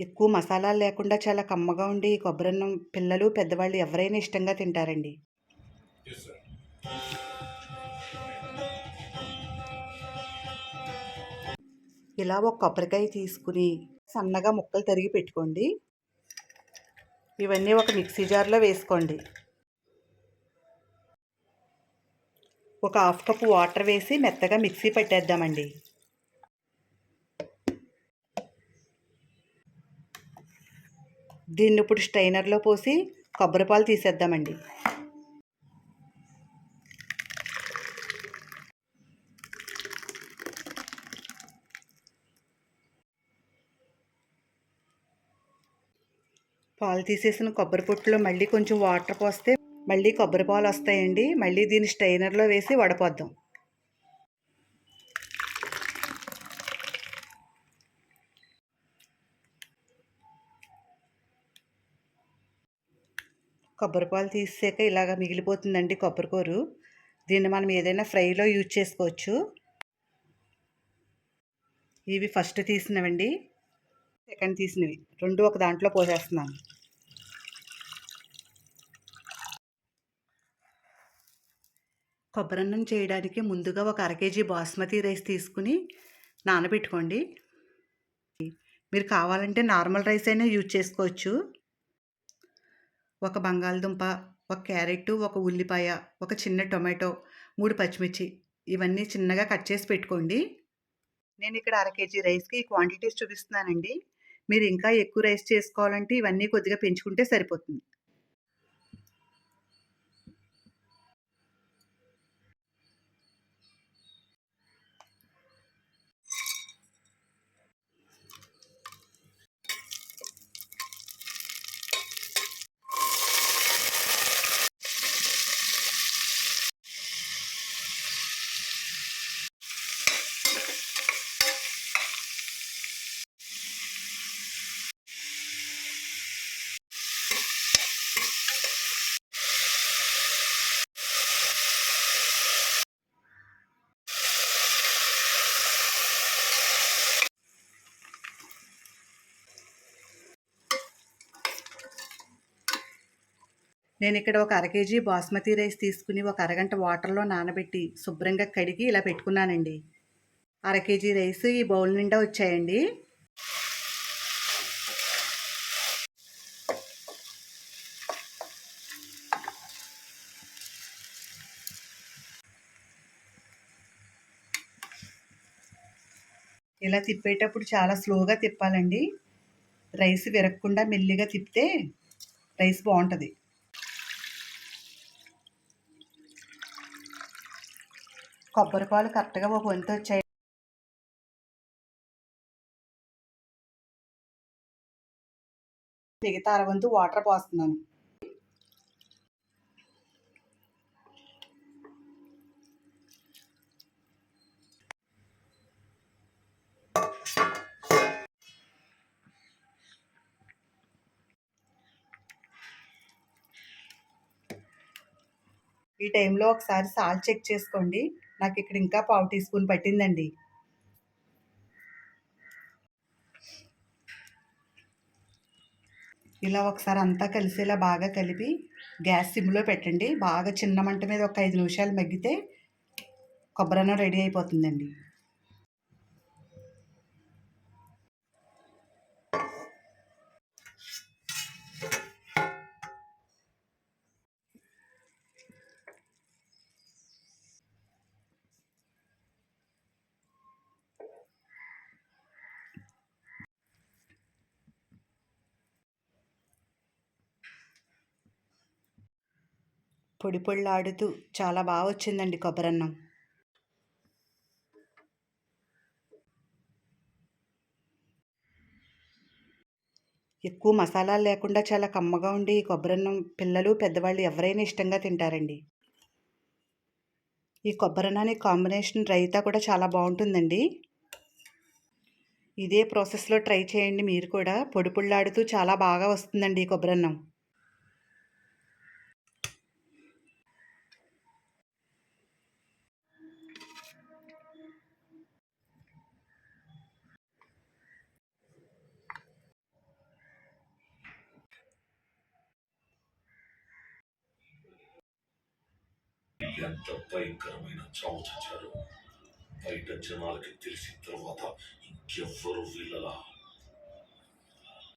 ఎక్కువ మసాలాలు లేకుండా చాలా కమ్మగా ఉండి ఈ కొబ్బరన్నం పిల్లలు పెద్దవాళ్ళు ఎవరైనా ఇష్టంగా తింటారండి. ఇలా ఒక కొబ్బరికాయ తీసుకుని సన్నగా ముక్కలు తరిగి పెట్టుకోండి. ఇవన్నీ ఒక మిక్సీ జార్లో వేసుకోండి. ఒక హాఫ్ కప్ వాటర్ వేసి మెత్తగా మిక్సీ పెట్టేద్దామండి. దీన్ని ఇప్పుడు స్ట్రైనర్లో పోసి కొబ్బరి పాలు తీసేద్దామండి. పాలు తీసేసిన కొబ్బరి పొట్టులో మళ్ళీ కొంచెం వాటర్ పోస్తే మళ్ళీ కొబ్బరి పాలు వస్తాయండి. మళ్ళీ దీన్ని స్ట్రైనర్లో వేసి వడపోద్దాం. కొబ్బరిపాలు తీసాక ఇలాగ మిగిలిపోతుందండి కొబ్బరికూరు దీన్ని మనం ఏదైనా ఫ్రైలో యూజ్ చేసుకోవచ్చు. ఇవి ఫస్ట్ తీసినవండి. సెకండ్ తీసినవి. రెండు ఒక దాంట్లో పోసేస్తున్నాను. కొబ్బరన్నం చేయడానికి ముందుగా ఒక అర కేజీ బాస్మతి రైస్ తీసుకుని నానబెట్టుకోండి. మీరు కావాలంటే నార్మల్ రైస్ అయినా యూజ్ చేసుకోవచ్చు. ఒక బంగాళదుంప ఒక క్యారెట్ ఒక ఉల్లిపాయ ఒక చిన్న టొమాటో మూడు పచ్చిమిర్చి ఇవన్నీ చిన్నగా కట్ చేసి పెట్టుకోండి. నేను ఇక్కడ అర కేజీ రైస్కి ఈ క్వాంటిటీస్ చూపిస్తున్నానండి. మీరు ఇంకా ఎక్కువ రైస్ చేసుకోవాలంటే ఇవన్నీ కొద్దిగా పెంచుకుంటే సరిపోతుంది. నేను ఇక్కడ ఒక అర కేజీ బాస్మతి రైస్ తీసుకుని ఒక అరగంట వాటర్లో నానబెట్టి శుభ్రంగా కడిగి ఇలా పెట్టుకున్నానండి. అర కేజీ రైస్ ఈ బౌల్ నిండా వచ్చాయండి. ఇలా తిప్పేటప్పుడు చాలా స్లోగా తిప్పాలండి. రైస్ విరగకుండా మెల్లిగా తిప్పితే రైస్ బాగుంటుంది. కొబ్బరి పాలు కరెక్ట్గా ఒక వంతు వచ్చాయి. మిగతా అరవంతు వాటర్ పోస్తున్నాను. ఈ టైంలో ఒకసారి సాల్ట్ చెక్ చేసుకోండి. నాకు ఇక్కడ ఇంకా పావు టీ స్పూన్ పట్టిందండి. ఇలా ఒకసారి అంతా కలిసేలా బాగా కలిపి గ్యాస్ సిమ్లో పెట్టండి. బాగా చిన్న మంట మీద ఒక ఐదు నిమిషాలు మగ్గితే కొబ్బరి రెడీ అయిపోతుందండి. పొడి పొళ్ళాడుతూ చాలా బాగా వచ్చిందండి కొబ్బరన్నం. ఎక్కువ మసాలాలు లేకుండా చాలా కమ్మగా ఉండి ఈ కొబ్బరన్నం పిల్లలు పెద్దవాళ్ళు ఎవరైనా ఇష్టంగా తింటారండి. ఈ కొబ్బరన్నానికి కాంబినేషన్ రైతా కూడా చాలా బాగుంటుందండి. ఇదే ప్రాసెస్లో ట్రై చేయండి మీరు కూడా. పొడి పుళ్ళాడుతూ చాలా బాగా వస్తుందండి ఈ కొబ్బరన్నం. ఎంత భయంకరమైన చావు చచ్చారు బయట జనాలకి తెలిసిన తర్వాత ఇంకెవ్వరు వీళ్ళలా